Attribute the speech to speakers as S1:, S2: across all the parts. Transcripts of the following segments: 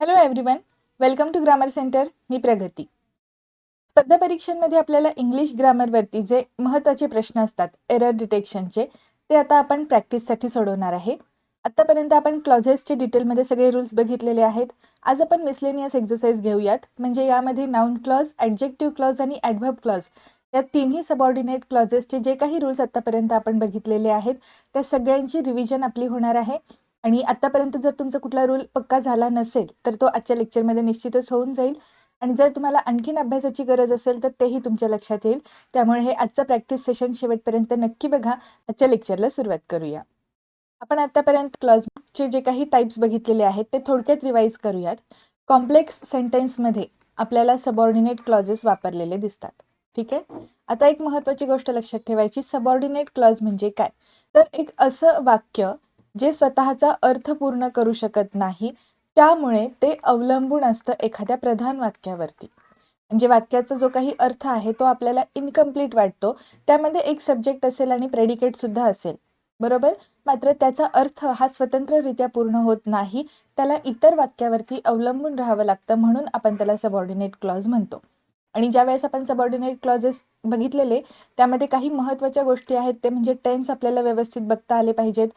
S1: Hello everyone welcome to grammar centre मी प्रगती. स्पर्धा परीक्षांमध्ये आपल्याला इंग्लिश ग्रामरवरती जे महत्त्वाचे प्रश्न असतात एरर डिटेक्शनचे ते आता आपण प्रॅक्टिससाठी सोडवणार आहे. आत्तापर्यंत आपण क्लॉझेसचे डिटेलमध्ये सगळे रूल्स बघितलेले आहेत. आज आपण मिसलेनियस एक्झरसाइज घेऊयात. म्हणजे यामध्ये नाऊन क्लॉज ॲडजेक्टिव्ह क्लॉज आणि ॲडव्हर्ब क्लॉज या तिन्ही सबऑर्डिनेट क्लॉजेसचे जे काही रूल्स आत्तापर्यंत आपण बघितलेले आहेत त्या सगळ्यांची रिव्हिजन आपली होणार आहे. आणि आत्तापर्यंत जर तुमचा कुठला रूल पक्का झाला नसेल तर तो आजच्या लेक्चरमध्ये निश्चितच होऊन जाईल. आणि जर तुम्हाला आणखीन अभ्यासाची गरज असेल तर तेही तुमच्या लक्षात येईल. त्यामुळे हे आजचं प्रॅक्टिस सेशन शेवटपर्यंत नक्की बघा. आजच्या लेक्चरला सुरुवात करूया. आपण आत्तापर्यंत क्लॉजचे जे काही टाईप्स बघितलेले आहेत ते थोडक्यात रिवाईज करूयात. कॉम्प्लेक्स सेंटेन्समध्ये आपल्याला सबऑर्डिनेट क्लॉजेस वापरलेले दिसतात. ठीक आहे? आता एक महत्त्वाची गोष्ट लक्षात ठेवायची. सबऑर्डिनेट क्लॉज म्हणजे काय? तर एक असं वाक्य जे स्वतःचा अर्थ पूर्ण करू शकत नाही त्यामुळे ते अवलंबून असतं एखाद्या प्रधान वाक्यावरती. म्हणजे वाक्याचा जो काही अर्थ आहे तो आपल्याला इनकम्प्लीट वाटतो. त्यामध्ये एक सब्जेक्ट असेल आणि प्रेडिकेट सुद्धा असेल. बरोबर? मात्र त्याचा अर्थ हा स्वतंत्ररित्या पूर्ण होत नाही. त्याला इतर वाक्यावरती अवलंबून राहावं लागतं म्हणून आपण त्याला सबऑर्डिनेट क्लॉज म्हणतो. आणि ज्या वेळेस आपण सबऑर्डिनेट क्लॉजेस बघितलेले त्यामध्ये काही महत्त्वाच्या गोष्टी आहेत. ते म्हणजे टेन्स आपल्याला व्यवस्थित बघता आले पाहिजेत.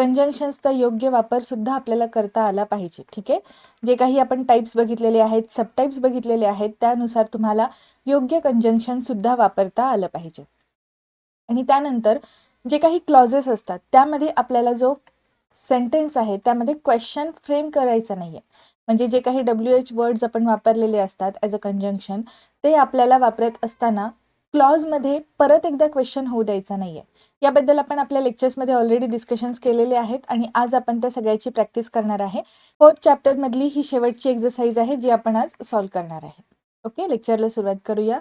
S1: कंजंक्शन्सचा योग्य वापर सुद्धा आपल्याला करता आला पाहिजे ठीक आहे? जे काही आपण टाईप्स बघितलेले आहेत सबटाईप्स बघितलेले आहेत त्यानुसार तुम्हाला योग्य कंजंक्शन सुद्धा वापरता आलं पाहिजे. आणि त्यानंतर जे काही क्लॉजेस असतात त्यामध्ये आपल्याला जो सेंटेन्स आहे त्यामध्ये क्वेश्चन फ्रेम करायचा नाही आहे म्हणजे जे काही डब्ल्यू एच वर्ड्स आपण वापरलेले असतात ॲज अ कंजंक्शन ते आपल्याला वापरत असताना क्लॉजमध्ये परत एकदा क्वेश्चन होऊ द्यायचा नाही आहे याबद्दल आपण आपल्या लेक्चर्समध्ये ऑलरेडी डिस्कशन्स केलेले आहेत आणि आज आपण त्या सगळ्याची प्रॅक्टिस करणार आहे. फोर्थ चॅप्टरमधली ही शेवटची एक्झरसाइज आहे जी आपण आज सॉल्व करणार आहे. ओके लेक्चरला सुरुवात करूया.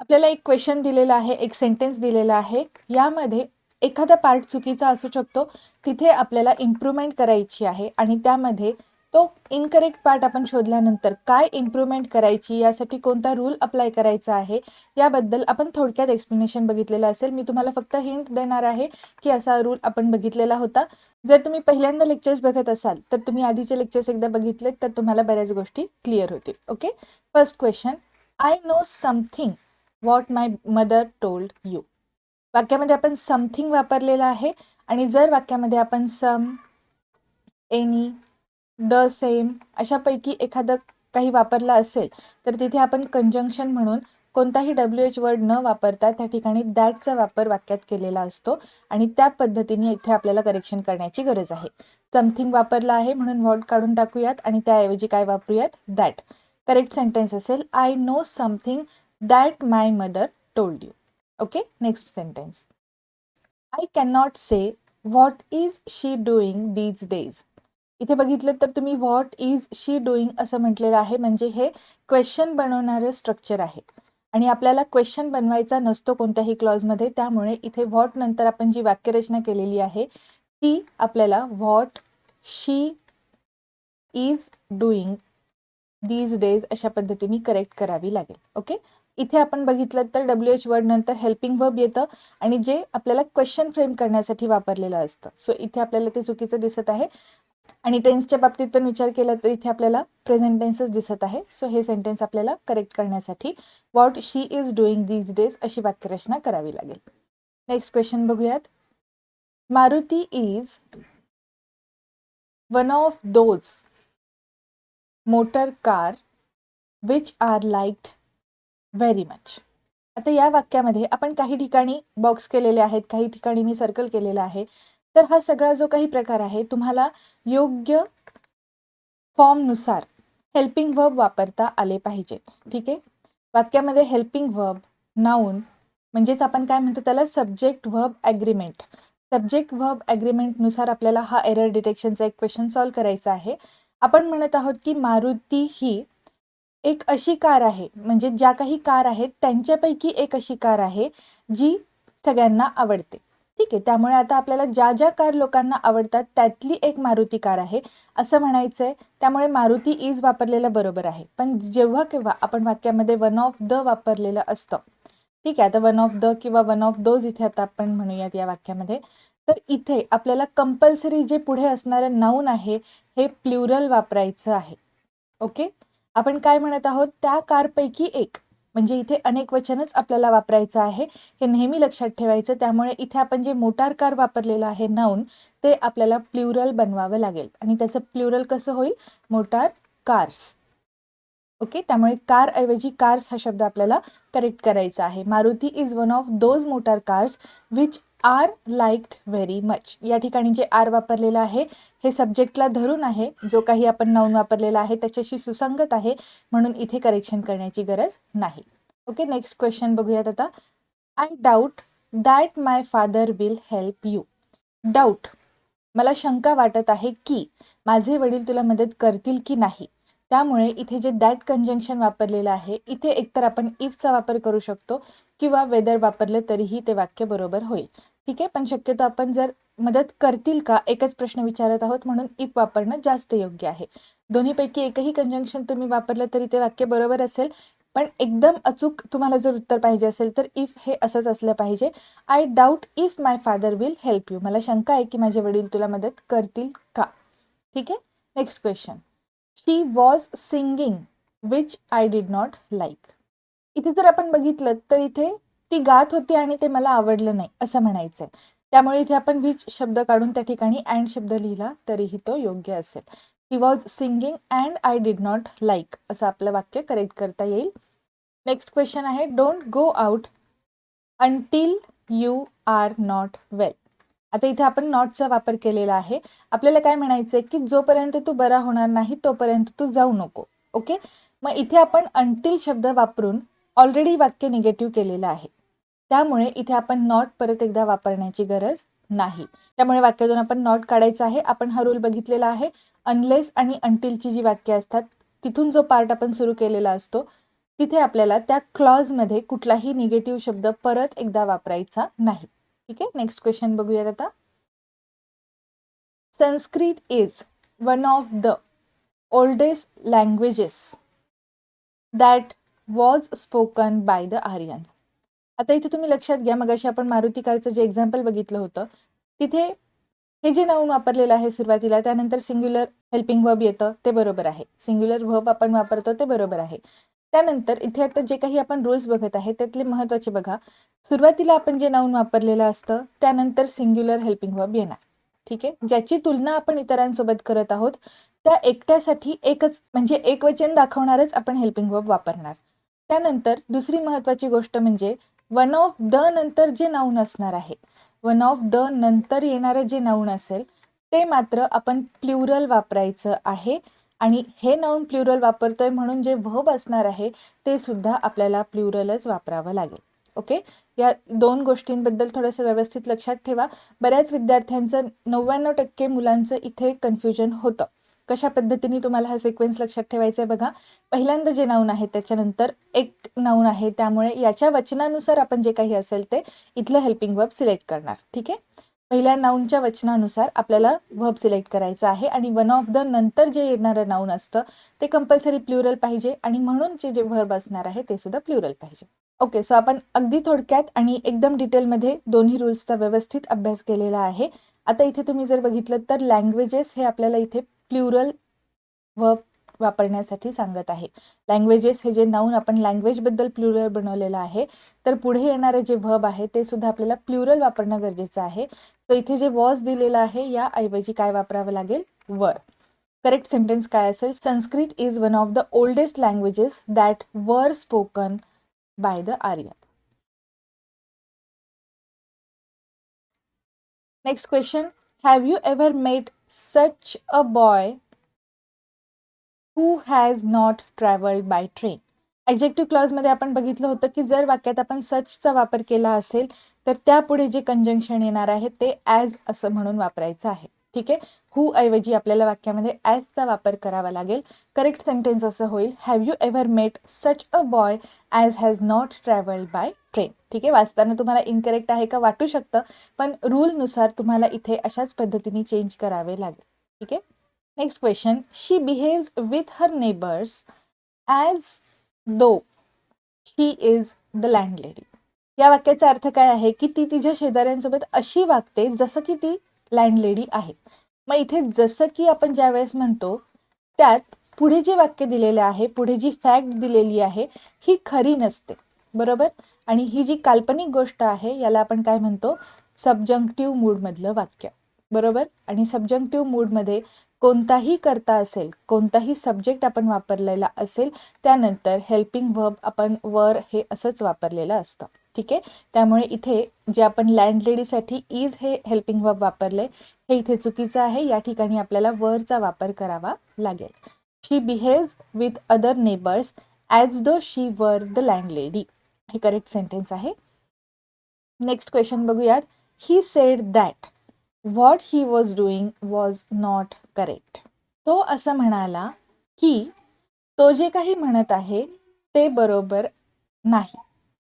S1: आपल्याला एक क्वेश्चन दिलेला आहे एक सेंटेन्स दिलेला आहे. यामध्ये एखादा पार्ट चुकीचा असू शकतो तिथे आपल्याला इम्प्रूव्हमेंट करायची आहे आणि त्यामध्ये तो इनकरेक्ट पार्ट आपण शोधल्यानंतर काय इम्प्रूव्हमेंट करायची यासाठी कोणता रूल अप्लाय करायचा आहे याबद्दल आपण थोडक्यात एक्सप्लेनेशन बघितलेलं असेल. मी तुम्हाला फक्त हिंट देणार आहे की असा रूल आपण बघितलेला होता. जर तुम्ही पहिल्यांदा लेक्चर्स बघत असाल तर तुम्ही आधीचे लेक्चर्स एकदा बघितलेत तर तुम्हाला बऱ्याच गोष्टी क्लिअर होतील. Okay first question I know something what my mother told you वाक्यामध्ये आपण समथिंग वापरलेलं आहे आणि जर वाक्यामध्ये आपण सम एनी द सेम अशापैकी एखादं काही वापरला असेल तर तिथे आपण कंजंक्शन म्हणून कोणताही डब्ल्यू एच वर्ड न वापरता त्या ठिकाणी दॅटचा वापर वाक्यात केलेला असतो आणि त्या पद्धतीने इथे आपल्याला करेक्शन करण्याची गरज आहे. समथिंग वापरला आहे म्हणून वर्ड काढून टाकूयात आणि त्याऐवजी काय वापरूयात? दॅट करेक्ट सेंटेन्स असेल I know something that my mother told you okay next sentence I can not say what is she doing these days इथे बघितलं तर तुम्ही व्हॉट इज शी डुईंग असं म्हटलेलं आहे. म्हणजे हे क्वेश्चन बनवणारं स्ट्रक्चर आहे. आणि आपल्याला क्वेश्चन बनवायचा नसतो कोणत्याही क्लॉजमध्ये त्यामुळे इथे व्हॉट नंतर आपण जी वाक्यरचना केलेली आहे ती आपल्याला what she is doing these days अशा पद्धतीने करेक्ट करावी लागेल. ओके इथे आपण बघितलं तर डब्ल्यू एच वर्ड नंतर हेल्पिंग वर्ब येतं. आणि जे आपल्याला क्वेश्चन फ्रेम करण्यासाठी वापरलेलं असतं. सो इथे आपल्याला ते चुकीचं दिसत आहे. आणि टेन्सच्या बाबतीत पण विचार केला तर इथे आपल्याला प्रेझेंट टेन्सच दिसत आहे. सो हे सेंटेन्स आपल्याला करेक्ट करण्यासाठी what she is doing these days अशी वाक्यरचना करावी लागेल. नेक्स्ट क्वेश्चन बघूयात. Maruti is one of those motor car which are liked very much आता या वाक्यामध्ये आपण काही ठिकाणी बॉक्स केलेले आहेत काही ठिकाणी मी सर्कल केलेलं आहे. तर हा सगळा जो काही प्रकार आहे तुम्हाला योग्य फॉर्मनुसार हेल्पिंग वर्ब वापरता आले पाहिजेत. ठीक आहे? वाक्यामध्ये हेल्पिंग वर्ब नाऊन म्हणजेच आपण काय म्हणतो त्याला? Subject verb agreement subject verb ॲग्रीमेंटनुसार आपल्याला हा एरर डिटेक्शनचा एक क्वेश्चन सॉल्व करायचा आहे. आपण म्हणत आहोत की मारुती ही एक अशी कार आहे म्हणजे ज्या काही कार आहेत त्यांच्यापैकी एक अशी कार आहे जी सगळ्यांना आवडते. ठीक आहे त्यामुळे आता आपल्याला ज्या ज्या कार लोकांना आवडतात त्यातली एक मारुती कार आहे असं म्हणायचं आहे त्यामुळे मारुती इज वापरलेलं बरोबर आहे. पण जेव्हा केव्हा आपण वाक्यामध्ये वन ऑफ द वापरलेलं असतं ठीक आहे आता वन ऑफ द किंवा वन ऑफ दोज इथे आता आपण म्हणूयात या वाक्यामध्ये तर इथे आपल्याला कंपल्सरी जे पुढे असणारं नाऊन आहे हे प्ल्युरल वापरायचं आहे. ओके? आपण काय म्हणत आहोत? त्या कारपैकी एक. म्हणजे इथे अनेक वचनच आपल्याला वापरायचं आहे. हे नेहमी लक्षात ठेवायचं. त्यामुळे इथे आपण जे मोटार कार वापरलेलं आहे नाऊन ते आपल्याला प्ल्युरल बनवावं लागेल. आणि त्याचं प्ल्युरल कसं होईल? मोटार कार्स ओके त्यामुळे कार ऐवजी कार्स हा शब्द आपल्याला करेक्ट करायचा आहे. Maruti is one of those motor cars which are liked very much. या ठिकाणी जे आर वापरलेलं आहे हे सब्जेक्टला धरून आहे. जो काही आपण नाऊन वापरलेला आहे त्याच्याशी सुसंगत आहे म्हणून इथे करेक्शन करण्याची गरज नाही. ओके नेक्स्ट क्वेश्चन बघूयात आता. I doubt that my father will help you doubt मला शंका वाटत आहे की माझे वडील तुला मदत करतील की नाही? त्यामुळे इथे जे दॅट कंजंक्शन वापरलेलं आहे इथे एकतर आपण इफचा वापर करू शकतो किंवा वेदर वापरलं तरीही ते वाक्य बरोबर होईल. ठीक आहे? पण शक्यतो आपण जर मदत करतील का? एकच प्रश्न विचारत आहोत म्हणून इफ वापरणं जास्त योग्य आहे. दोन्हीपैकी एकही कंजंक्शन तुम्ही वापरलं तरी ते वाक्य बरोबर असेल. पण एकदम अचूक तुम्हाला जर उत्तर पाहिजे असेल तर इफ हे असंच असलं पाहिजे. I doubt if my father will help you मला शंका आहे की माझे वडील तुला मदत करतील का? ठीक आहे? Next question she was singing which I did not like इथे जर आपण बघितलं तर इथे ती गात होती आणि ते मला आवडलं नाही असं म्हणायचं आहे त्यामुळे इथे आपण विच शब्द काढून त्या ठिकाणी अँड शब्द लिहिला तरीही तो योग्य असेल. He was singing and I did not like असं आपलं वाक्य करेक्ट करता येईल. नेक्स्ट क्वेश्चन आहे don't go out until you are not well आता इथे आपण नॉटचा वापर केलेला आहे. आपल्याला काय म्हणायचं आहे की जोपर्यंत तू बरा होणार नाही तोपर्यंत तू जाऊ नको ओके मग इथे आपण अंटील शब्द वापरून ऑलरेडी वाक्य निगेटिव्ह केलेलं आहे. त्यामुळे इथे आपण नॉट परत एकदा वापरण्याची गरज नाही. त्यामुळे वाक्यातून आपण नॉट काढायचं आहे. आपण हा रूल बघितलेला आहे. अनलेस आणि अंटीलची जी वाक्य असतात तिथून जो पार्ट आपण सुरू केलेला असतो तिथे आपल्याला त्या क्लॉजमध्ये कुठलाही निगेटिव्ह शब्द परत एकदा वापरायचा नाही. ठीक आहे? नेक्स्ट क्वेश्चन बघूयात आता. Sanskrit is one of the oldest languages that was spoken by the Aryans आता इथे तुम्ही लक्षात घ्या मग अशी आपण मारुती कारचं जे एक्झाम्पल बघितलं होतं तिथे हे जे नाऊन वापरलेलं आहे सुरुवातीला त्यानंतर सिंग्युलर हेल्पिंग वब येतं ते बरोबर आहे. सिंग्युलर वब आपण वापरतो ते बरोबर आहे. त्यानंतर इथे आता जे काही आपण रूल्स बघत आहे त्यातले महत्त्वाचे बघा. सुरुवातीला आपण जे नाऊन वापरलेलं असतं त्यानंतर सिंग्युलर हेल्पिंग वब येणार. ठीक आहे? ज्याची तुलना आपण इतरांसोबत करत आहोत त्या एकट्यासाठी एकच म्हणजे एक वचन दाखवणारच आपण हेल्पिंग वब वापरणार. त्यानंतर दुसरी महत्त्वाची गोष्ट म्हणजे वन ऑफ द नंतर जे नाऊन असणार आहे. वन ऑफ द नंतर येणारं जे नाऊन असेल ते मात्र आपण प्ल्युरल वापरायचं आहे. आणि हे नाऊन प्ल्युरल वापरतोय म्हणून जे व्हब असणार आहे ते सुद्धा आपल्याला प्ल्युरलच वापरावं लागेल. ओके या दोन गोष्टींबद्दल थोडंसं व्यवस्थित लक्षात ठेवा. बऱ्याच विद्यार्थ्यांचं नव्याण्णव टक्के मुलांचं इथे कन्फ्युजन होतं. कशा पद्धतीने तुम्हाला हा सिक्वेन्स लक्षात ठेवायचा आहे बघा. पहिल्यांदा जे नाऊन आहे त्याच्यानंतर एक नाऊन आहे त्यामुळे याच्या वचनानुसार आपण जे काही असेल ते इथलं हेल्पिंग वर्ब सिलेक्ट करणार. ठीक आहे? पहिल्या नाऊनच्या वचनानुसार आपल्याला वर्ब सिलेक्ट करायचं आहे आणि वन ऑफ द नंतर जे येणारं नाऊन असतं ते कंपल्सरी प्ल्युरल पाहिजे आणि म्हणून जे जे वर्ब असणार आहे ते सुद्धा प्ल्युरल पाहिजे. ओके सो आपण अगदी थोडक्यात आणि एकदम डिटेलमध्ये दोन्ही रूल्सचा व्यवस्थित अभ्यास केलेला आहे. आता इथे तुम्ही जर बघितलं तर लँग्वेजेस हे आपल्याला इथे प्ल्युरल व वापरण्यासाठी सांगत आहे. लँग्वेजेस हे जे नाऊन आपण लँग्वेजबद्दल प्ल्युरल बनवलेलं आहे तर पुढे येणारे जे व्हब आहे ते सुद्धा आपल्याला प्ल्युरल वापरणं गरजेचं आहे. तर इथे जे वॉज दिलेलं आहे याऐवजी काय वापरावं लागेल? वर करेक्ट सेंटेन्स काय असेल? Sanskrit is one of the oldest languages that were spoken by the Aryan next question have you ever met such a boy who has not traveled by train adjective क्लॉजमध्ये आपण बघितलं होतं की जर वाक्यात आपण सचचा वापर केला असेल तर त्यापुढे जे कंजंक्शन येणार आहे ते ॲज असं म्हणून वापरायचं आहे. ठीक आहे? हू ऐवजी आपल्याला वाक्यामध्ये ॲजचा वापर करावा लागेल करेक्ट सेंटेन्स असं होईल have you ever met such a boy as has not travelled by train ठीक आहे? वाचताना तुम्हाला इनकरेक्ट आहे का वाटू शकतं पण रूलनुसार तुम्हाला इथे अशाच पद्धतीने चेंज करावे लागेल. ठीक आहे? Next question she behaves with her neighbours as though she is the landlady या वाक्याचा अर्थ काय आहे? की ती तिच्या शेजाऱ्यांसोबत अशी वागते जसं की ती लँडलेडी आहे मग इथे जसं की आपण ज्या वेळेस म्हणतो त्यात पुढे जे वाक्य दिलेले आहे पुढे जी फॅक्ट दिलेली आहे ही खरी नसते. बरोबर? आणि ही जी काल्पनिक गोष्ट आहे याला आपण काय म्हणतो? सबजंक्टिव्ह मूडमधलं वाक्य. बरोबर? आणि सबजंक्टिव्ह मूडमध्ये कोणताही करता असेल कोणताही सब्जेक्ट आपण वापरलेला असेल त्यानंतर हेल्पिंग वर्ब आपण वर हे असंच वापरलेलं असतं. ठीक आहे? त्यामुळे इथे जे आपण लँडलेडीसाठी इज हे हेल्पिंग वर्ब वापरले हे इथे चुकीचं आहे. या ठिकाणी आपल्याला वरचा वापर करावा लागेल. She behaves with other neighbours as though she were the landlady हे करेक्ट सेंटेन्स आहे. नेक्स्ट क्वेश्चन बघूयात. He said that what he was doing was not correct तो असं म्हणाला की तो जे काही म्हणत आहे ते बरोबर नाही.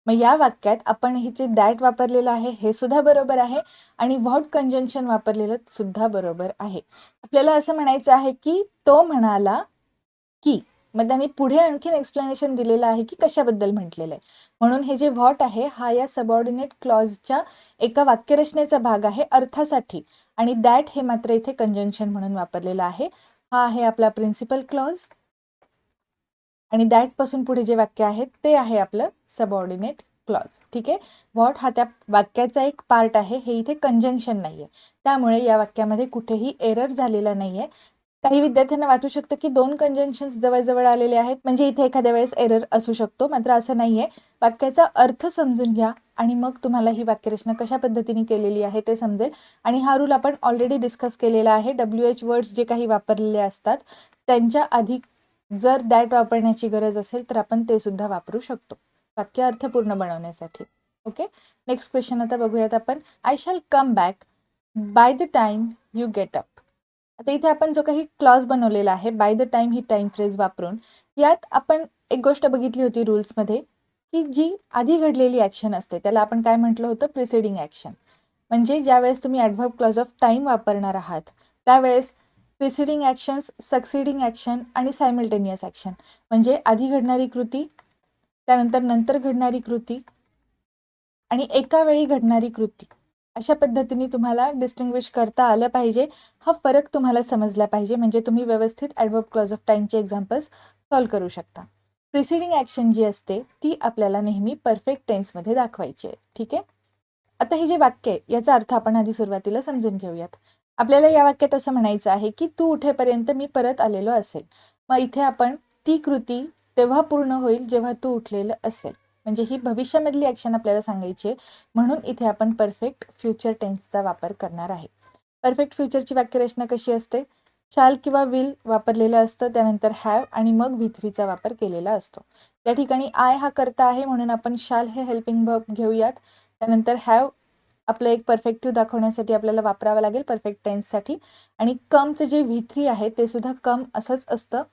S1: मग या वाक्यात आपण हे जे दॅट वापरलेलं आहे हे सुद्धा बरोबर आहे आणि व्हॉट कंजंक्शन वापरलेलं सुद्धा बरोबर आहे. आपल्याला असं म्हणायचं आहे की तो म्हणाला की मग त्यांनी पुढे आणखीन एक्सप्लेनेशन दिलेलं आहे की कशाबद्दल म्हटलेलं आहे. म्हणून हे जे व्हॉट आहे हा या सबऑर्डिनेट क्लॉजच्या एका वाक्यरचनेचा भाग आहे अर्थासाठी. आणि दॅट हे मात्र इथे कंजंक्शन म्हणून वापरलेलं आहे. हा आहे आपला प्रिन्सिपल क्लॉज आणि दॅटपासून पुढे जे वाक्य आहे ते आहे आपलं सबऑर्डिनेट क्लॉज ठीक आहे? व्हॉट हा त्या वाक्याचा एक पार्ट आहे. हे इथे कंजंक्शन नाही आहे त्यामुळे या वाक्यामध्ये कुठेही एरर झालेला नाही आहे काही विद्यार्थ्यांना वाटू शकतं की दोन कंजंक्शन्स जवळजवळ आलेले आहेत. म्हणजे इथे एखाद्या वेळेस एरर असू शकतो मात्र असं नाही आहे वाक्याचा अर्थ समजून घ्या आणि मग तुम्हाला ही वाक्यरचना कशा पद्धतीने केलेली आहे ते समजेल. आणि हा रूल आपण ऑलरेडी डिस्कस केलेला आहे. डब्ल्यू एच वर्ड्स जे काही वापरलेले असतात त्यांच्या अधिक जर दॅट वापरण्याची गरज असेल तर आपण ते सुद्धा वापरू शकतो. वाक्य अर्थपूर्ण बनवण्यासाठी. ओके नेक्स्ट क्वेश्चन आता बघूयात आपण. I shall come back by the time you get up आता इथे आपण जो काही क्लॉज बनवलेला आहे बाय द टाइम ही टाइम फ्रेज वापरून यात आपण एक गोष्ट बघितली होती रूल्समध्ये की जी आधी घडलेली ॲक्शन असते त्याला आपण काय म्हटलं होतं? प्रिसिडिंग ॲक्शन म्हणजे ज्यावेळेस तुम्ही ॲडव्हर्ब क्लॉज ऑफ टाईम वापरणार आहात त्यावेळेस प्रिसिडिंग ॲक्शन्स सक्सिडिंग ॲक्शन आणि सायमल्टेनियस ॲक्शन म्हणजे आधी घडणारी कृती त्यानंतर नंतर घडणारी कृती आणि एका वेळी घडणारी कृती. अशा पद्धतीने तुम्हाला डिस्टिंग्विश करता आलं पाहिजे. हा फरक तुम्हाला समजला पाहिजे. म्हणजे तुम्ही व्यवस्थित ॲडवर्ब क्लॉज ऑफ टाईमचे एक्झाम्पल्स सॉल्व करू शकता. प्रिसिडिंग ॲक्शन जी असते ती आपल्याला नेहमी परफेक्ट टेन्समध्ये दाखवायची आहे. ठीक आहे? आता हे जे वाक्य आहे याचा अर्थ आपण आधी सुरुवातीला समजून घेऊयात. आपल्याला या वाक्यात असं म्हणायचं आहे की तू उठेपर्यंत मी परत आलेलो असेल. मग इथे आपण ती कृती तेव्हा पूर्ण होईल जेव्हा तू उठलेलं असेल. म्हणजे ही भविष्यामधली ॲक्शन आपल्याला सांगायची आहे. म्हणून इथे आपण परफेक्ट फ्युचर टेन्सचा वापर करणार आहे. परफेक्ट फ्युचरची वाक्यरचना कशी असते? शाल किंवा विल वापरलेलं असतं त्यानंतर हॅव आणि मग भिथरीचा वापर केलेला असतो. या ठिकाणी आय हा करता आहे म्हणून आपण शाल हे हेल्पिंग वर्ब घेऊयात. त्यानंतर हॅव आपलं एक परफेक्टिव्ह दाखवण्यासाठी आपल्याला वापरावं लागेल परफेक्ट टेन्ससाठी आणि कमचं जे व्ही थ्री आहे ते सुद्धा कम असंच असतं.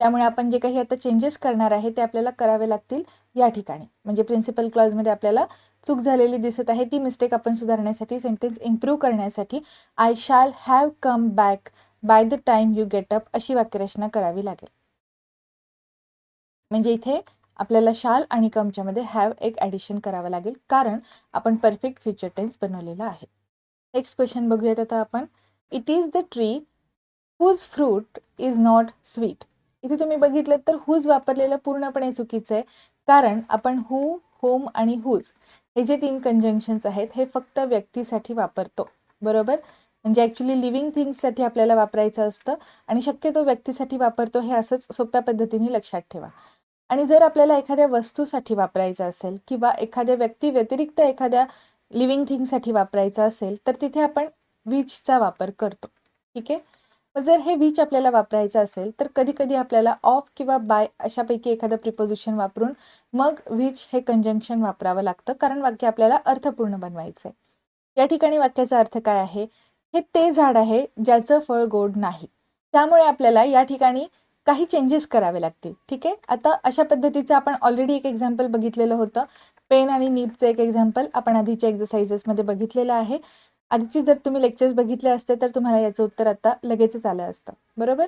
S1: त्यामुळे आपण जे काही आता चेंजेस करणार आहे ते आपल्याला करावे लागतील या ठिकाणी. म्हणजे प्रिन्सिपल क्लॉजमध्ये आपल्याला चूक झालेली दिसत आहे ती मिस्टेक आपण सुधारण्यासाठी सेंटेन्स इम्प्रूव्ह करण्यासाठी I shall have come back by the time you get up अशी वाक्यरचना करावी लागेल. म्हणजे इथे आपल्याला शाल आणि कमच्यामध्ये हॅव एक ॲडिशन करावं लागेल कारण आपण परफेक्ट फ्युचर टेन्स बनवलेला आहे. नेक्स्ट क्वेश्चन बघूयात आता आपण. It is the tree whose fruit is not sweet इथे तुम्ही बघितलं तर हुज वापरलेलं पूर्णपणे चुकीचं आहे कारण आपण हु होम आणि हुज हे जे तीन कंजंक्शन्स आहेत हे फक्त व्यक्तीसाठी वापरतो. बरोबर? म्हणजे ॲक्च्युली लिव्हिंग थिंग्ससाठी आपल्याला वापरायचं असतं आणि शक्यतो व्यक्तीसाठी वापरतो हे असंच सोप्या पद्धतीने लक्षात ठेवा. आणि जर आपल्याला एखाद्या वस्तूसाठी वापरायचं असेल किंवा एखाद्या व्यक्ती व्यतिरिक्त एखाद्या लिव्हिंग थिंगसाठी वापरायचं असेल तर तिथे आपण वीजचा वापर करतो. ठीक आहे? जर हे वीज आपल्याला वापरायचं असेल तर कधीकधी आपल्याला ऑफ किंवा बाय अशापैकी एखादं प्रिपोजिशन वापरून मग वीज हे कंजंक्शन वापरावं लागतं कारण वाक्य आपल्याला अर्थपूर्ण बनवायचं आहे या ठिकाणी वाक्याचा अर्थ काय आहे? हे ते झाड आहे ज्याचं फळ गोड नाही. त्यामुळे आपल्याला या ठिकाणी काही चेंजेस करावे लागतील. ठीक आहे? आता अशा पद्धतीचं आपण ऑलरेडी एक एक्झाम्पल बघितलेलं होतं. पेन आणि नीपचं एक एक्झाम्पल आपण आधीच्या एक्झरसाइजेसमध्ये बघितलेलं आहे. आधीचे जर तुम्ही लेक्चर्स बघितले असते तर तुम्हाला याचं उत्तर आता लगेचच आलं असतं. बरोबर?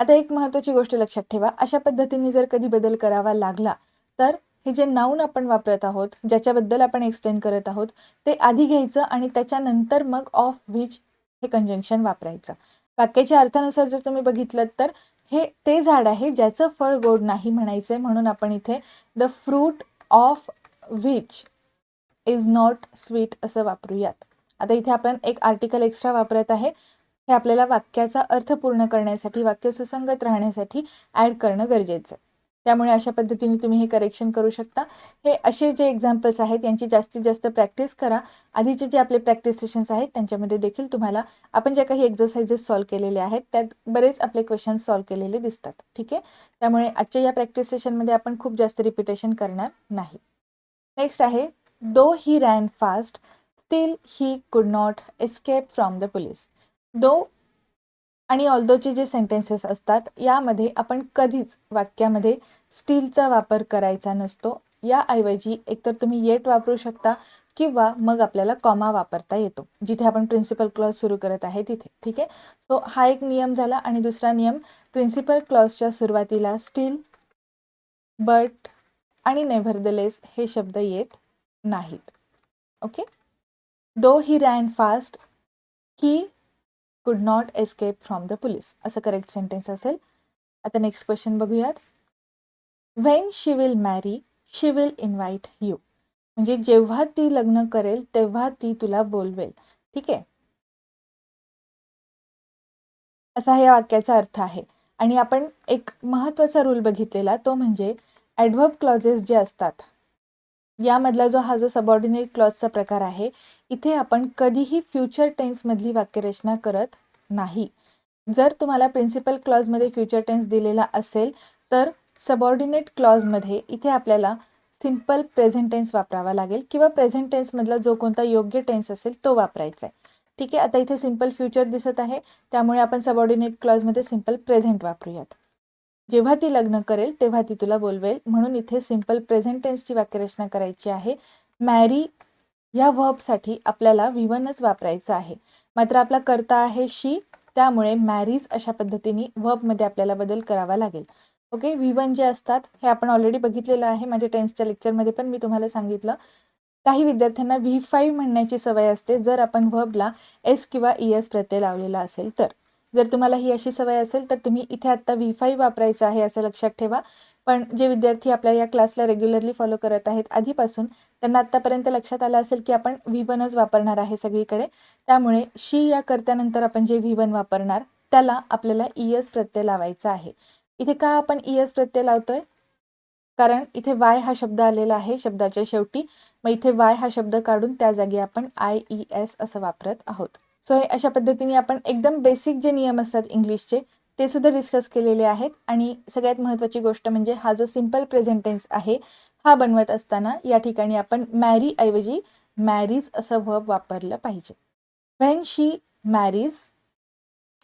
S1: आता एक महत्त्वाची गोष्ट लक्षात ठेवा. अशा पद्धतीने जर कधी बदल करावा लागला तर हे जे नाऊन आपण वापरत आहोत ज्याच्याबद्दल आपण एक्सप्लेन करत आहोत ते आधी घ्यायचं आणि त्याच्यानंतर मग ऑफ विच हे कंजंक्शन वापरायचं. वाक्याच्या अर्थानुसार जर तुम्ही बघितलं तर हे ते झाड आहे ज्याचं फळ गोड नाही म्हणायचं आहे म्हणून आपण इथे the fruit of which is not sweet असं वापरूयात. आता इथे आपण एक आर्टिकल एक्स्ट्रा वापरत आहे. हे आपल्याला वाक्याचा अर्थ पूर्ण करण्यासाठी वाक्य सुसंगत राहण्यासाठी ॲड करणं गरजेचं आहे. त्यामुळे अशा पद्धतीने तुम्ही हे करेक्शन करू शकता. हे असे जे एक्झाम्पल्स आहेत यांची जास्तीत जास्त प्रॅक्टिस करा. आधीचे जे आपले प्रॅक्टिस सेशन्स आहेत त्यांच्यामध्ये देखील तुम्हाला आपण ज्या काही एक्झरसाइजेस सॉल्व केलेले आहेत त्यात बरेच आपले क्वेश्चन्स सॉल्व केलेले दिसतात. ठीक आहे? त्यामुळे आजच्या या प्रॅक्टिस सेशनमध्ये आपण खूप जास्त रिपिटेशन करणार नाही. नेक्स्ट आहे though he ran fast still he could not escape from the police though आणि ऑल्दोचे जे सेंटेन्सेस असतात यामध्ये आपण कधीच वाक्यामध्ये स्टीलचा वापर करायचा नसतो. याऐवजी एकतर तुम्ही येट वापरू शकता किंवा मग आपल्याला कॉमा वापरता येतो. जिथे आपण प्रिन्सिपल क्लॉज सुरू करत आहे तिथे ठीक आहे? सो हा एक नियम झाला आणि दुसरा नियम प्रिन्सिपल क्लॉजच्या सुरुवातीला स्टील बट आणि नेव्हरदलेस हे शब्द येत नाहीत. Okay though he ran fast he could not escape from the police असं करेक्ट सेंटेन्स असेल. आता नेक्स्ट क्वेश्चन बघूयात. When she will marry she will invite you म्हणजे जेव्हा ती लग्न करेल तेव्हा ती तुला बोलवेल. ठीक आहे? असा या वाक्याचा अर्थ आहे. आणि आपण एक महत्त्वाचा रूल बघितलेला तो म्हणजे ॲडव्हर्ब क्लॉजेस जे असतात यामधला जो हा जो सबऑर्डिनेट क्लॉजचा प्रकार आहे इथे आपण कधीही फ्युचर टेन्समधली वाक्यरचना करत नाही. जर तुम्हाला प्रिन्सिपल क्लॉजमध्ये फ्युचर टेन्स दिलेला असेल तर सबऑर्डिनेट क्लॉजमध्ये इथे आपल्याला सिंपल प्रेझेंट टेन्स वापरावा लागेल किंवा प्रेझेंट टेन्समधला जो कोणता योग्य टेन्स असेल तो वापरायचा आहे ठीक आहे आता इथे सिंपल फ्युचर दिसत आहे त्यामुळे आपण सबऑर्डिनेट क्लॉजमध्ये सिंपल प्रेझेंट वापरूयात. जेव्हा ती लग्न करेल तेव्हा ती तुला बोलवेल. म्हणून इथे सिंपल प्रेझेंट टेन्सची वाक्यरचना करायची आहे. मॅरी ह्या व्हबसाठी आपल्याला विवनच वापरायचं आहे. मात्र आपला करता आहे शी त्यामुळे मॅरीज अशा पद्धतीने व्हबमध्ये आपल्याला बदल करावा लागेल. ओके विवन जे असतात हे आपण ऑलरेडी बघितलेलं आहे. माझ्या टेन्सच्या लेक्चरमध्ये पण मी तुम्हाला सांगितलं. काही विद्यार्थ्यांना व्ही फाईव्ह म्हणण्याची सवय असते जर आपण व्हबला एस किंवा ई एस प्रत्यय लावलेला असेल तर. जर तुम्हाला ही अशी सवय असेल तर तुम्ही इथे आत्ता व्ही फाईव्ह वापरायचं आहे असं लक्षात ठेवा. पण जे विद्यार्थी आपल्या या क्लासला रेग्युलरली फॉलो करत आहेत आधीपासून त्यांना आत्तापर्यंत लक्षात आलं असेल की आपण व्ही वनच वापरणार आहे सगळीकडे. त्यामुळे शी या करत्यानंतर आपण जे व्ही वन वापरणार त्याला आपल्याला ई एस प्रत्यय लावायचा आहे. इथे का आपण ई एस प्रत्यय लावतोय? कारण इथे वाय हा शब्द आलेला आहे शब्दाच्या शेवटी. मग इथे वाय हा शब्द काढून त्या जागी आपण आय ई एस असं वापरत आहोत. सो हे अशा पद्धतीने आपण एकदम बेसिक जे नियम असतात इंग्लिशचे ते सुद्धा डिस्कस केलेले आहेत. आणि सगळ्यात महत्त्वाची गोष्ट म्हणजे हा जो सिंपल प्रेझेंटेन्स आहे हा बनवत असताना या ठिकाणी आपण मॅरी ऐवजी मॅरीज असं व्हब वापरलं पाहिजे. When she marries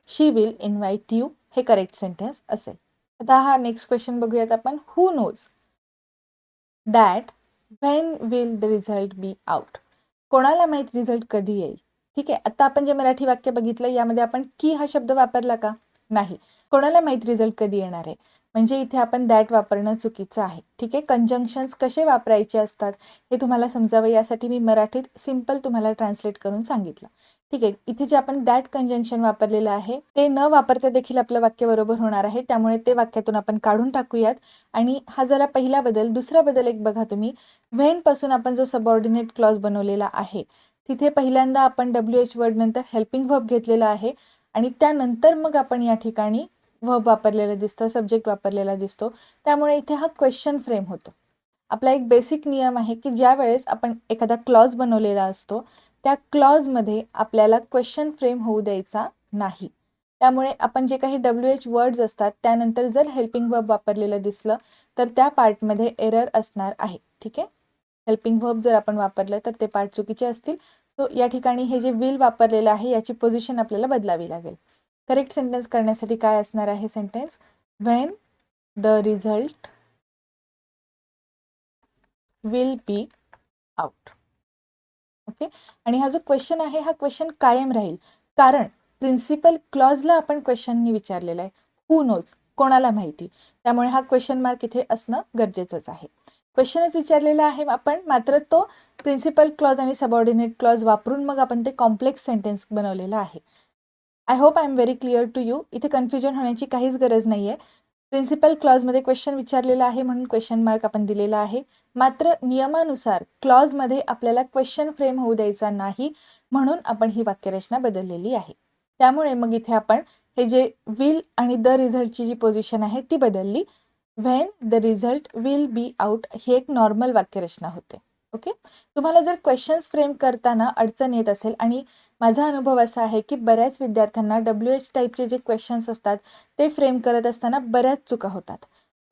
S1: she will invite you हे करेक्ट सेंटेन्स असेल. आता हा नेक्स्ट क्वेश्चन बघूयात आपण. Who knows that when will the result be out कोणाला माहीत रिझल्ट कधी येईल? ठीक आहे आता आपण जे मराठी वाक्य बघितलं यामध्ये आपण की हा शब्द वापरला का? नाही. कोणाला माहीत रिझल्ट कधी येणार आहे? म्हणजे इथे आपण दॅट वापरणं चुकीचं आहे. ठीक आहे कंजंक्शन्स कसे वापरायचे असतात हे तुम्हाला समजावं यासाठी मी मराठीत सिंपल तुम्हाला ट्रान्सलेट करून सांगितलं. ठीक आहे इथे जे आपण दॅट कंजंक्शन वापरलेलं आहे ते न वापरता देखील आपलं वाक्य बरोबर होणार आहे त्यामुळे ते वाक्यातून आपण काढून टाकूयात. आणि हा जरा पहिला बदल दुसरा बदल एक बघा तुम्ही. व्हेन पासून आपण जो सबऑर्डिनेट क्लॉज बनवलेला आहे तिथे पहिल्यांदा आपण डब्ल्यू एच वर्ड नंतर हेल्पिंग व्हब घेतलेला आहे आणि त्यानंतर मग आपण या ठिकाणी व्हब वापरलेलं दिसतं सब्जेक्ट वापरलेला दिसतो. त्यामुळे इथे हा क्वेश्चन फ्रेम होतो. आपला एक बेसिक नियम आहे की ज्या वेळेस आपण एखादा क्लॉज बनवलेला असतो त्या क्लॉजमध्ये आपल्याला क्वेश्चन फ्रेम होऊ द्यायचा नाही. त्यामुळे आपण जे काही डब्ल्यू एच वर्ड्स असतात त्यानंतर जर हेल्पिंग वर्ब वापरलेलं दिसलं तर त्या पार्टमध्ये एरर असणार आहे. ठीक आहे? हेल्पिंग वर्ब जर आपण वापरलं तर ते पार्ट चुकीचे असतील. सो या ठिकाणी हे जे विल वापरलेलं आहे याची पोझिशन आपल्याला बदलावी लागेल. करेक्ट सेंटेन्स करण्यासाठी काय असणार आहे sentence when the result will be out okay आणि हा जो क्वेश्चन आहे हा क्वेश्चन कायम राहील. कारण प्रिन्सिपल क्लॉजला आपण क्वेश्चननी विचारलेला आहे. हू नोज कोणाला माहिती? त्यामुळे हा क्वेश्चन मार्क इथे असणं गरजेचंच आहे. क्वेश्चनच विचारलेला आहे आपण. मात्र तो प्रिन्सिपल क्लॉज आणि सबऑर्डिनेट क्लॉज वापरून मग आपण ते कॉम्प्लेक्स सेंटेन्स बनवलेलं आहे. I hope I am very clear to you इथे कन्फ्युजन होण्याची काहीच गरज नाही आहे प्रिन्सिपल क्लॉजमध्ये क्वेश्चन विचारलेला आहे म्हणून क्वेश्चन मार्क आपण दिलेला आहे. मात्र नियमानुसार क्लॉजमध्ये आपल्याला क्वेश्चन फ्रेम होऊ द्यायचा नाही म्हणून आपण ही वाक्यरचना बदललेली आहे. त्यामुळे मग इथे आपण हे जे विल आणि द रिझल्टची जी पोझिशन आहे ती बदलली. When the result will be out ही एक नॉर्मल वाक्यरचना होते. ओके तुम्हाला जर क्वेश्चन्स फ्रेम करताना अडचण येत असेल आणि माझा अनुभव असा आहे की बऱ्याच विद्यार्थ्यांना डब्ल्यू एच टाईपचे जे क्वेश्चन्स असतात ते फ्रेम करत असताना बऱ्याच चुका होतात.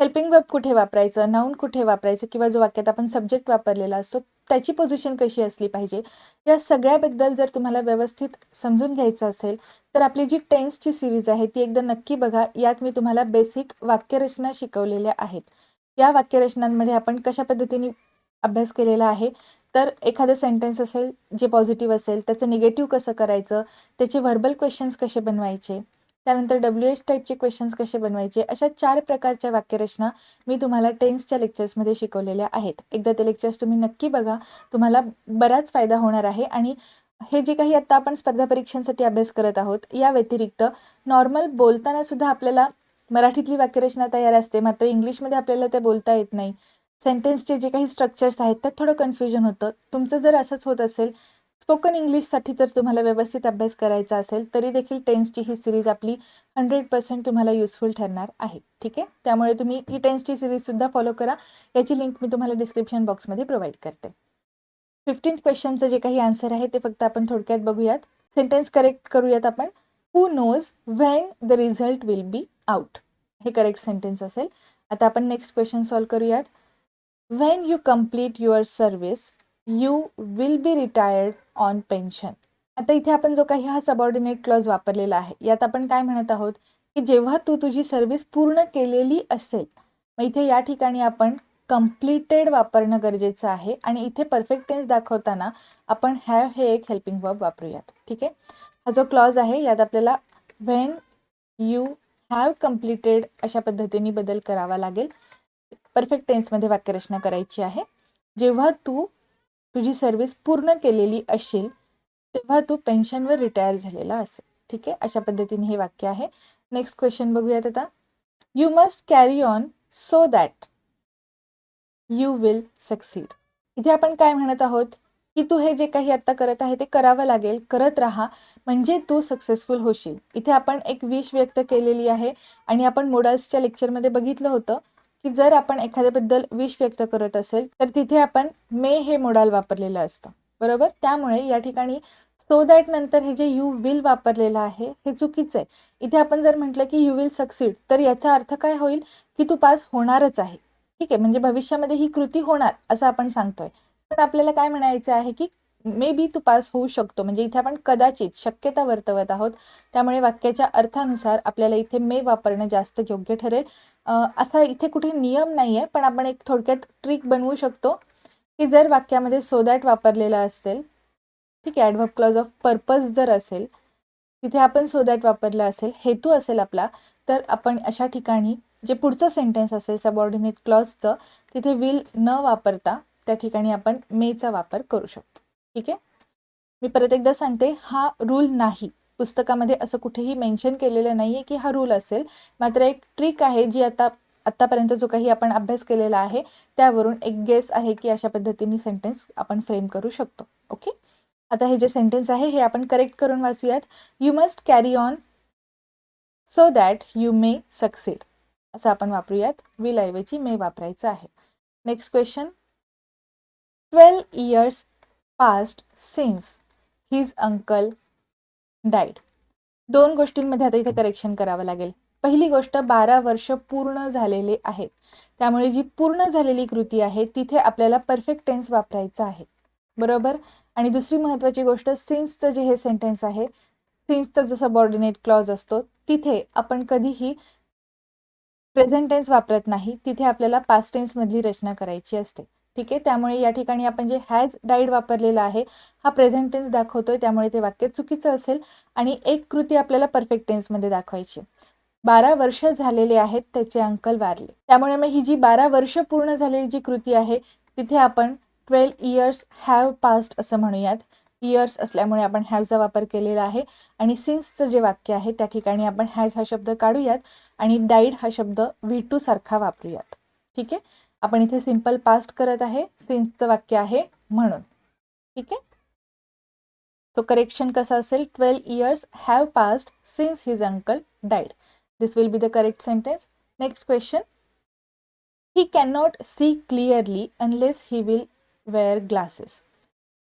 S1: हेल्पिंग वेब कुठे वापरायचं? नाऊन कुठे वापरायचं? किंवा जो वाक्यात आपण सब्जेक्ट वापरलेला असतो त्याची पोझिशन कशी असली पाहिजे? या सगळ्याबद्दल जर तुम्हाला व्यवस्थित समजून घ्यायचं असेल तर आपली जी टेन्सची सिरीज आहे ती एकदा नक्की बघा. यात मी तुम्हाला बेसिक वाक्यरचना शिकवलेल्या आहेत. या वाक्यरचनांमध्ये आपण कशा पद्धतीने अभ्यास केलेला आहे? तर एखादं सेंटेन्स असेल जे पॉझिटिव्ह असेल त्याचं निगेटिव्ह कसं करायचं? त्याचे व्हर्बल क्वेश्चन्स कसे बनवायचे? त्यानंतर डब्ल्यू एच टाईपचे क्वेश्चन्स कसे बनवायचे? अशा चार प्रकारच्या वाक्यरचना मी तुम्हाला टेन्सच्या लेक्चर्समध्ये शिकवलेल्या आहेत. एकदा ते लेक्चर्स तुम्ही नक्की बघा. तुम्हाला बराच फायदा होणार आहे आणि हे जे काही आत्ता आपण स्पर्धा परीक्षांसाठी अभ्यास करत आहोत या व्यतिरिक्त नॉर्मल बोलताना सुद्धा आपल्याला मराठीतली वाक्यरचना तयार असते. मात्र इंग्लिशमध्ये आपल्याला ते बोलता येत नाही. सेंटेन्सचे जे काही स्ट्रक्चर्स आहेत त्यात थोडं कन्फ्युजन होतं. तुमचं जर असंच होत असेल स्पोकन इंग्लिशसाठी जर तुम्हाला व्यवस्थित अभ्यास करायचा असेल तरी देखील टेन्सची ही सिरीज आपली हंड्रेड पर्सेंट तुम्हाला युजफुल ठरणार आहे. ठीक आहे? त्यामुळे तुम्ही ही टेन्सची सिरीजसुद्धा फॉलो करा. याची लिंक मी तुम्हाला डिस्क्रिप्शन बॉक्समध्ये प्रोव्हाइड करते. फिफ्टीन क्वेश्चनचं जे काही आन्सर आहे ते फक्त आपण थोडक्यात बघूयात. सेंटेन्स करेक्ट करूयात आपण. Who knows when the result will be out हे करेक्ट सेंटेन्स असेल. आता आपण नेक्स्ट क्वेश्चन सॉल्व करूयात. When you complete your service you will be retired on pension आता इथे आपण जो काही हा सबऑर्डिनेट क्लॉज वापरलेला आहे यात आपण काय म्हणत आहोत? की जेव्हा तू तुझी सर्व्हिस पूर्ण केलेली असेल मग इथे या ठिकाणी आपण कम्प्लिटेड वापरणं गरजेचं आहे आणि इथे परफेक्ट टेन्स दाखवताना आपण हॅव हे एक हेल्पिंग वर्ब वापरूयात. ठीक आहे? हा जो क्लॉज आहे यात आपल्याला व्हेन यू हॅव कम्प्लिटेड अशा पद्धतीने बदल करावा लागेल. परफेक्ट टेन्समध्ये वाक्यरचना करायची आहे. जेव्हा तू तुझी सर्व्हिस पूर्ण केलेली असेल तेव्हा तू पेन्शनवर रिटायर झालेला असेल. ठीक आहे? अशा पद्धतीने हे वाक्य आहे. नेक्स्ट क्वेश्चन बघूयात आता. You must carry on so that you will succeed इथे आपण काय म्हणत आहोत? की तू हे जे काही आत्ता करत आहे ते करावं लागेल. करत राहा. म्हणजे तू सक्सेसफुल होशील. इथे आपण एक विश व्यक्त केलेली आहे. आणि आपण मोडल्सच्या लेक्चरमध्ये बघितलं होतं. की जर आपण एखाद्याबद्दल विश व्यक्त करत असेल तर तिथे आपण मे हे मोडाल वापरलेलं असतं. बरोबर? त्यामुळे या ठिकाणी सो दॅट नंतर हे जे यू विल वापरलेलं आहे हे चुकीचं आहे. इथे आपण जर म्हटलं की यू विल सक्सीड तर याचा अर्थ काय होईल? की तू पास होणारच आहे. ठीक आहे? म्हणजे भविष्यामध्ये ही कृती होणार असं आपण सांगतोय. पण आपल्याला काय म्हणायचं आहे की मे बी तू पास होऊ शकतो. म्हणजे इथे आपण कदाचित शक्यता वर्तवत आहोत. त्यामुळे वाक्याच्या अर्थानुसार आपल्याला इथे मे वापरणं जास्त योग्य ठरेल. असा इथे कुठे नियम नाही आहे पण आपण एक थोडक्यात ट्रिक बनवू शकतो की जर वाक्यामध्ये सो दॅट वापरलेलं असेल ठीक आहे ॲडव्हब क्लॉज ऑफ पर्पज जर असेल तिथे आपण सो दॅट वापरलं असेल हेतू असेल आपला तर आपण अशा ठिकाणी जे पुढचं सेंटेन्स असेल सबऑर्डिनेट क्लॉजचं तिथे विल न वापरता त्या ठिकाणी आपण मेचा वापर करू शकतो. ठीक आहे? मी परत एकदा सांगते हा रूल नाही. पुस्तकामध्ये असं कुठेही मेन्शन केलेलं नाही आहे की हा रूल असेल. मात्र एक ट्रिक आहे जी आता आत्तापर्यंत जो काही आपण अभ्यास केलेला आहे त्यावरून एक गेस आहे की अशा पद्धतीने सेंटेन्स आपण फ्रेम करू शकतो. ओके आता हे जे सेंटेन्स आहे हे आपण करेक्ट करून वाचूयात. You must carry on so that you may succeed असं आपण वापरूयात. विल ऐवजी मे वापरायचं आहे. Next question twelve years past since his uncle died दोन गोष्टींमध्ये आता इथे करेक्शन करावं लागेल. पहिली गोष्ट बारा वर्ष पूर्ण झालेले आहेत. त्यामुळे जी पूर्ण झालेली कृती आहे तिथे आपल्याला परफेक्ट टेन्स वापरायचं आहे. बरोबर? आणि दुसरी महत्त्वाची गोष्ट सिन्सचं जे हे सेंटेन्स आहे सिन्सचा जो सबऑर्डिनेट क्लॉज असतो तिथे आपण कधीही प्रेझेंट टेन्स वापरत नाही. तिथे आपल्याला पास्ट टेन्समधली रचना करायची असते. ठीक आहे. त्यामुळे या ठिकाणी आपण जे हॅज डाईड वापरलेला आहे हा प्रेझेंट टेन्स दाखवतोय. त्यामुळे ते वाक्य चुकीचं असेल आणि एक कृती आपल्याला परफेक्ट टेन्समध्ये दाखवायची. बारा वर्ष झालेले आहेत त्याचे अंकल वारले. त्यामुळे मग ही जी बारा वर्ष पूर्ण झालेली जी कृती आहे तिथे आपण ट्वेल्व इयर्स हॅव पास्ट असं म्हणूयात. इयर्स असल्यामुळे आपण हॅवचा वापर केलेला आहे आणि सिन्सचं जे वाक्य आहे त्या ठिकाणी आपण हॅज हा शब्द काढूयात आणि डाईड हा शब्द व्ही टू सारखा वापरूयात. ठीक आहे? आपण इथे सिंपल पास्ट करत आहे सिन्सचं वाक्य आहे म्हणून. ठीक आहे? सो करेक्शन कसं असेल? Twelve years have past since his uncle died this will be the correct sentence next question he cannot see clearly unless he will wear glasses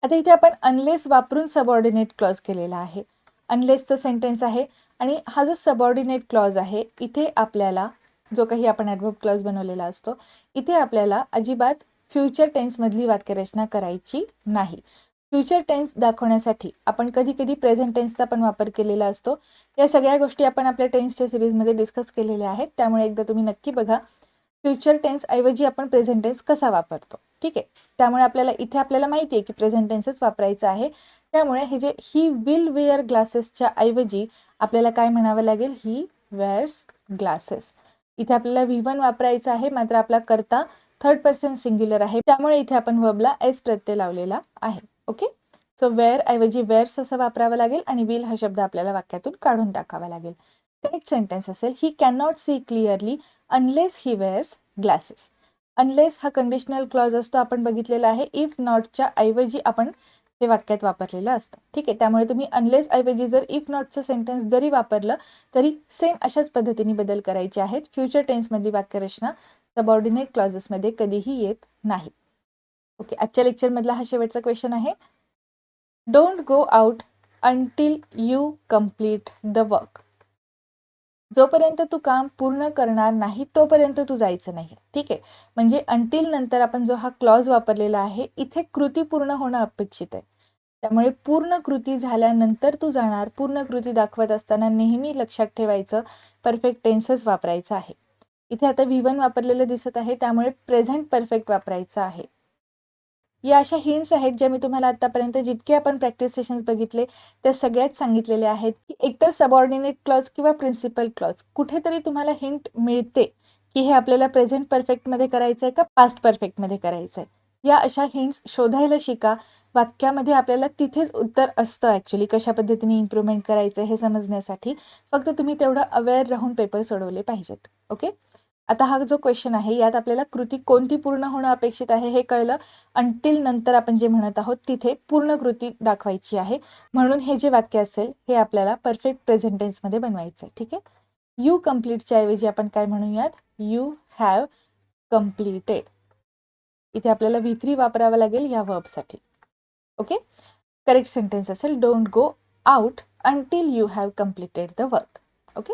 S1: आता इथे आपण अनलेस वापरून सबऑर्डिनेट क्लॉज केलेला आहे. अनलेसचं सेंटेन्स आहे आणि हा जो सबऑर्डिनेट क्लॉज आहे इथे आपल्याला जो काही आपण ॲडव्हर्ब क्लॉज बनवलेला असतो इथे आपल्याला अजिबात फ्युचर टेन्समधली वाक्यरचना करायची नाही. फ्युचर टेन्स दाखवण्यासाठी आपण कधी कधी प्रेझेंट टेन्सचा पण वापर केलेला असतो. या सगळ्या गोष्टी आपण आपल्या टेन्सच्या सिरीजमध्ये डिस्कस केलेल्या आहेत. त्यामुळे एकदा तुम्ही नक्की बघा फ्युचर टेन्स ऐवजी आपण प्रेझेंट टेन्स कसा वापरतो. ठीक आहे? त्यामुळे आपल्याला इथे आपल्याला माहिती आहे की प्रेझेंट टेन्सच वापरायचं आहे. त्यामुळे हे जे ही विल वेअर ग्लासेसच्या ऐवजी आपल्याला काय म्हणावं लागेल? ही वेअर्स ग्लासेस इथे आपल्याला व्ही वन वापरायचा आहे मात्र आपला करता थर्ड पर्सन सिंग्युलर आहे. त्यामुळे इथे आपण वबला एस प्रत्यय लावलेला आहे. ओके सो वेअर ऐवजी वेअर्स असं वापरावं लागेल आणि विल हा शब्द आपल्याला वाक्यातून काढून टाकावा लागेल. करेक्ट सेंटेन्स असेल. He can not see clearly unless he wears glasses unless हा कंडिशनल क्लॉज असतो आपण बघितलेला आहे. इफ नॉटच्या ऐवजी आपण हे वाक्यात वापरलेलं असतं. ठीक आहे? त्यामुळे तुम्ही अनलेस ऐवजी जर इफ नॉटचं सेंटेन्स जरी वापरलं तरी सेम अशाच पद्धतीने बदल करायचे आहेत. फ्युचर टेन्समधली वाक्यरचना सबऑर्डिनेट क्लॉजेसमध्ये कधीही येत नाही. ओके आजच्या लेक्चरमधला हा शेवटचा क्वेश्चन आहे. Don't go out until you complete the work जोपर्यंत तू काम पूर्ण करणार नाही तोपर्यंत तू जायचं नाही. ठीक आहे? म्हणजे अंटील नंतर आपण जो हा क्लॉज वापरलेला आहे इथे कृती पूर्ण होणं अपेक्षित आहे. त्यामुळे पूर्ण कृती झाल्यानंतर तू जाणार पूर्ण कृती दाखवत असताना नेहमी लक्षात ठेवायचं परफेक्ट टेन्सच वापरायचं आहे. इथे आता व्हिवन वापरलेलं दिसत आहे त्यामुळे प्रेझेंट परफेक्ट वापरायचं आहे. या अशा हिंट्स आहेत ज्या मी तुम्हाला आतापर्यंत जितके आपण प्रॅक्टिस सेशन्स बघितले त्या सगळ्यात सांगितलेले आहेत की एकतर सबऑर्डिनेट क्लॉज किंवा प्रिन्सिपल क्लॉज कुठेतरी तुम्हाला हिंट मिळते की हे आपल्याला प्रेझेंट परफेक्टमध्ये करायचं आहे का पास्ट परफेक्टमध्ये करायचं आहे या अशा हिंट्स शोधायला शिका. वाक्यामध्ये आपल्याला तिथेच उत्तर असतं ॲक्च्युली कशा पद्धतीने इम्प्रूव्हमेंट करायचं हे समजण्यासाठी. फक्त तुम्ही तेवढं अवेअर राहून पेपर सोडवले पाहिजेत. ओके आता हा जो क्वेश्चन आहे यात आपल्याला कृती कोणती पूर्ण होणं अपेक्षित आहे हे कळलं. अंटील नंतर आपण जे म्हणत आहोत तिथे पूर्ण कृती दाखवायची आहे. म्हणून हे जे वाक्य असेल हे आपल्याला परफेक्ट प्रेझेंटेन्समध्ये बनवायचं आहे ठीक आहे? यू कम्प्लीटच्या ऐवजी आपण काय म्हणूयात? यू हॅव कम्प्लीटेड इथे आपल्याला व्ही थ्री वापरावा लागेल या वर्बसाठी ओके करेक्ट सेंटेन्स असेल don't go out until you have completed the work okay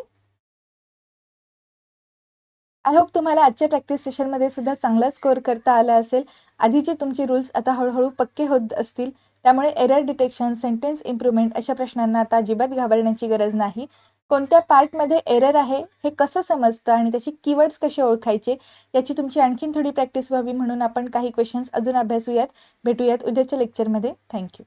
S1: I hope तुम्हाला आजच्या प्रॅक्टिस सेशनमध्ये सुद्धा चांगला स्कोअर करता आला असेल. आधीचे तुमचे रूल्स आता हळूहळू पक्के होत असतील. त्यामुळे एरर डिटेक्शन सेंटेन्स इम्प्रुव्हमेंट अशा प्रश्नांना आता अजिबात घाबरण्याची गरज नाही. कोणत्या पार्टमध्ये एरर आहे हे कसं समजतं आणि त्याची कीवर्ड्स कसे ओळखायचे याची तुमची आणखीन थोडी प्रॅक्टिस व्हावी म्हणून आपण काही क्वेश्चन्स अजून अभ्यासूयात. भेटूयात उद्याच्या लेक्चरमध्ये थँक्यू